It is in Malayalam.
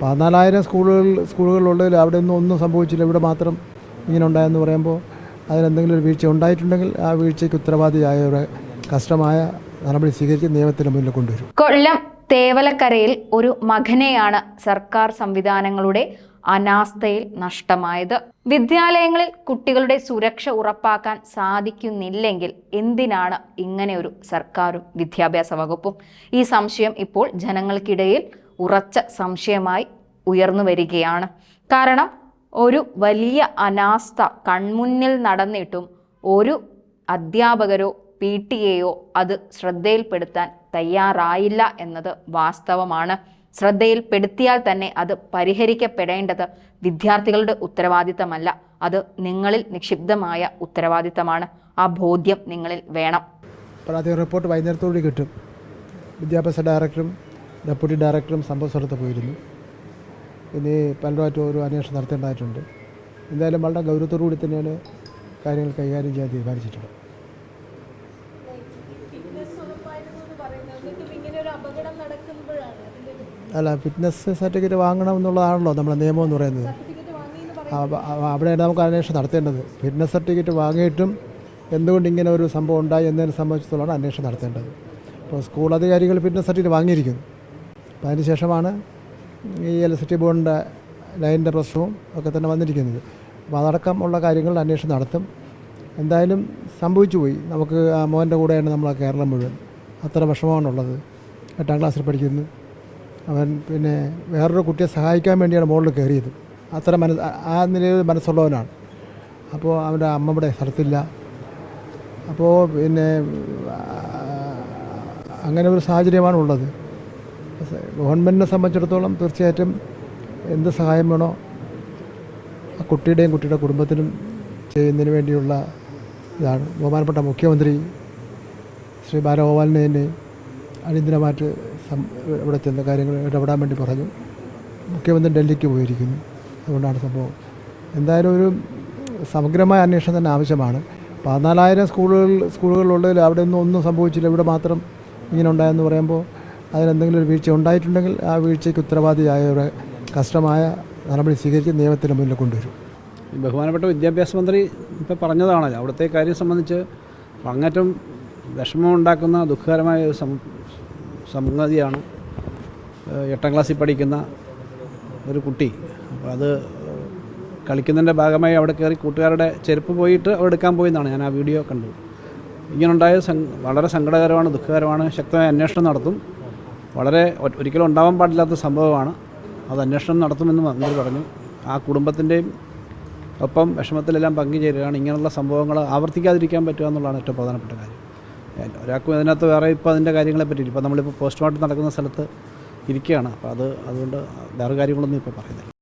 പതിനാലായിരം സ്കൂളുകൾ സ്കൂളുകളുള്ളതിൽ അവിടെ ഒന്നും ഒന്നും സംഭവിച്ചില്ല. ഇവിടെ മാത്രം ഇങ്ങനെ ഉണ്ടായെന്ന് പറയുമ്പോൾ അതിനെന്തെങ്കിലും ഒരു വീഴ്ച ഉണ്ടായിട്ടുണ്ടെങ്കിൽ ആ വീഴ്ചയ്ക്ക് ഉത്തരവാദിയായവരെ കഷ്ടമായ നടപടി സ്വീകരിച്ച് നിയമത്തിന് മുന്നിൽ കൊണ്ടുവരും. കൊല്ലം തേവലക്കരയിൽ ഒരു മകനെയാണ് സർക്കാർ സംവിധാനങ്ങളുടെ അനാസ്ഥയിൽ നഷ്ടമായത്. വിദ്യാലയങ്ങളിൽ കുട്ടികളുടെ സുരക്ഷ ഉറപ്പാക്കാൻ സാധിക്കുന്നില്ലെങ്കിൽ എന്തിനാണ് ഇങ്ങനെ ഒരു സർക്കാരും വിദ്യാഭ്യാസ വകുപ്പും? ഈ സംശയം ഇപ്പോൾ ജനങ്ങൾക്കിടയിൽ ഉറച്ച സംശയമായി ഉയർന്നു വരികയാണ്. കാരണം ഒരു വലിയ അനാസ്ഥ കൺമുന്നിൽ നടന്നിട്ടും ഒരു അധ്യാപകരോ പി ടി എയോ അത് ശ്രദ്ധയിൽപ്പെടുത്താൻ തയ്യാറായില്ല എന്നത് വാസ്തവമാണ്. ശ്രദ്ധയിൽപ്പെടുത്തിയാൽ തന്നെ അത് പരിഹരിക്കപ്പെടേണ്ടത് വിദ്യാർത്ഥികളുടെ ഉത്തരവാദിത്തമല്ല. അത് നിങ്ങളിൽ നിക്ഷിപ്തമായ ഉത്തരവാദിത്തമാണ്. ആ ബോധ്യം നിങ്ങളിൽ വേണം. റിപ്പോർട്ട് വൈകുന്നേരത്തോടെ കിട്ടും. വിദ്യാഭ്യാസ ഡയറക്ടറും ഡെപ്യൂട്ടി ഡയറക്ടറും സംഭവ സ്ഥലത്ത് പോയിരുന്നു. ഇനി പലരുമായിട്ടും ഒരു അന്വേഷണം നടത്തേണ്ടതായിട്ടുണ്ട്. എന്തായാലും വളരെ ഗൗരവത്തോടു കൂടി തന്നെയാണ് കാര്യങ്ങൾ കൈകാര്യം ചെയ്യാൻ തീരുമാനിച്ചിട്ടുള്ളത്. അല്ല ഫിറ്റ്നസ് സർട്ടിഫിക്കറ്റ് വാങ്ങണം എന്നുള്ളതാണല്ലോ നമ്മുടെ നിയമം എന്ന് പറയുന്നത്. അവ- അവ- അവിടെയാണ് നമുക്ക് അന്വേഷണം നടത്തേണ്ടത്. ഫിറ്റ്നസ് സർട്ടിഫിക്കറ്റ് വാങ്ങിയിട്ടും എന്തുകൊണ്ട് ഇങ്ങനെ ഒരു സംഭവം ഉണ്ടായി എന്നതിനെ സംബന്ധിച്ചിടത്തോളം അന്വേഷണം നടത്തേണ്ടത്. അപ്പോൾ സ്കൂൾ അധികാരികൾ ഫിറ്റ്നസ് സർട്ടിഫിക്കറ്റ് വാങ്ങിയിരിക്കുന്നു. അപ്പോൾ അതിന് ശേഷമാണ് ഈ ഇലക്ട്രിസിറ്റി ബോർഡിന്റെ ലൈനിന്റെ പ്രശ്നവും ഒക്കെ തന്നെ വന്നിരിക്കുന്നത്. അപ്പോൾ അതടക്കം ഉള്ള കാര്യങ്ങൾ അന്വേഷണം നടത്തും. എന്തായാലും സംഭവിച്ചു പോയി. നമുക്ക് ആ മോന്റെ കൂടെയാണ് നമ്മൾ ആ കേരളം മുഴുവൻ. അത്ര വിഷമമാണുള്ളത്. എട്ടാം ക്ലാസ്സിൽ പഠിക്കുന്നു. അവൻ പിന്നെ വേറൊരു കുട്ടിയെ സഹായിക്കാൻ വേണ്ടിയാണ് മുകളിൽ കയറിയത്. അത്ര മനസ്സ് ആ- ആ നിലയിൽ മനസ്സുള്ളവനാണ്. അപ്പോൾ അവന്റെ അമ്മയുടെ സ്ഥലത്തില്ല. അപ്പോൾ പിന്നെ അങ്ങനെ ഒരു സാഹചര്യമാണ് ഉള്ളത് ഗവൺമെന്റിനെ സംബന്ധിച്ചിടത്തോളം തീർച്ചയായിട്ടും എന്ത് സഹായം വേണോ ആ കുട്ടിയുടെയും കുട്ടിയുടെ കുടുംബത്തിനും ചെയ്യുന്നതിന് വേണ്ടിയുള്ള ഇതാണ് ബഹുമാനപ്പെട്ട മുഖ്യമന്ത്രി ശ്രീ ബാലഗോപാലിനെ തന്നെ അടിയന്തരമായിട്ട് സം ഇവിടെ ചെന്ന കാര്യങ്ങൾ ഇടപെടാൻ വേണ്ടി പറഞ്ഞു. മുഖ്യമന്ത്രി ഡൽഹിക്ക് പോയിരിക്കുന്നു. അതുകൊണ്ടാണ് സംഭവം. എന്തായാലും ഒരു സമഗ്രമായ അന്വേഷണം തന്നെ ആവശ്യമാണ്. പതിനാലായിരം സ്കൂളുകൾ സ്കൂളുകളിലുള്ളതിൽ അവിടെ ഒന്നും ഒന്നും സംഭവിച്ചില്ല. ഇവിടെ മാത്രം ഇങ്ങനെ ഉണ്ടായെന്ന് പറയുമ്പോൾ അതിനെന്തെങ്കിലും ഒരു വീഴ്ച ഉണ്ടായിട്ടുണ്ടെങ്കിൽ ആ വീഴ്ചയ്ക്ക് ഉത്തരവാദിയായവരെ കഷ്ടമായ നടപടി സ്വീകരിച്ച് നിയമത്തിന് മുന്നിൽ കൊണ്ടുവരും. ബഹുമാനപ്പെട്ട വിദ്യാഭ്യാസ മന്ത്രി ഇപ്പോൾ പറഞ്ഞതാണ് അവിടുത്തെ കാര്യം സംബന്ധിച്ച് അങ്ങേറ്റം വിഷമമുണ്ടാക്കുന്ന ദുഃഖകരമായ ഒരു സംഗതിയാണ് എട്ടാം ക്ലാസ്സിൽ പഠിക്കുന്ന ഒരു കുട്ടി. അപ്പോൾ അത് കളിക്കുന്നതിന്റെ ഭാഗമായി അവിടെ കയറി കൂട്ടുകാരുടെ ചെരുപ്പ് പോയിട്ട് അവിടെ എടുക്കാൻ പോയെന്നാണ് ഞാൻ ആ വീഡിയോ കണ്ടത്. ഇങ്ങനുണ്ടായ വളരെ സങ്കടകരമാണ് ദുഃഖകരമാണ്. ശക്തമായ അന്വേഷണം നടത്തും. വളരെ ഒരിക്കലും ഉണ്ടാവാൻ പാടില്ലാത്ത സംഭവമാണ്. അത് അന്വേഷണം നടത്തുമെന്ന് മന്ത്രി പറഞ്ഞു. ആ കുടുംബത്തിന്റെയും ഒപ്പം വിഷമത്തിലെല്ലാം പങ്കുചേരുകയാണ് ഇങ്ങനെയുള്ള സംഭവങ്ങൾ ആവർത്തിക്കാതിരിക്കാൻ പറ്റുക എന്നുള്ളതാണ് ഏറ്റവും പ്രധാനപ്പെട്ട കാര്യം. ഒരാൾക്കും ഇതിനകത്ത് വേറെ ഇപ്പോൾ അതിന്റെ കാര്യങ്ങളെ പറ്റി ഇപ്പോൾ നമ്മളിപ്പോൾ പോസ്റ്റ്മോർട്ടം നടക്കുന്ന സ്ഥലത്ത് ഇരിക്കുകയാണ്. അപ്പോൾ അത് അതുകൊണ്ട് വേറെ കാര്യങ്ങളൊന്നും ഇപ്പോൾ പറയുന്നില്ല.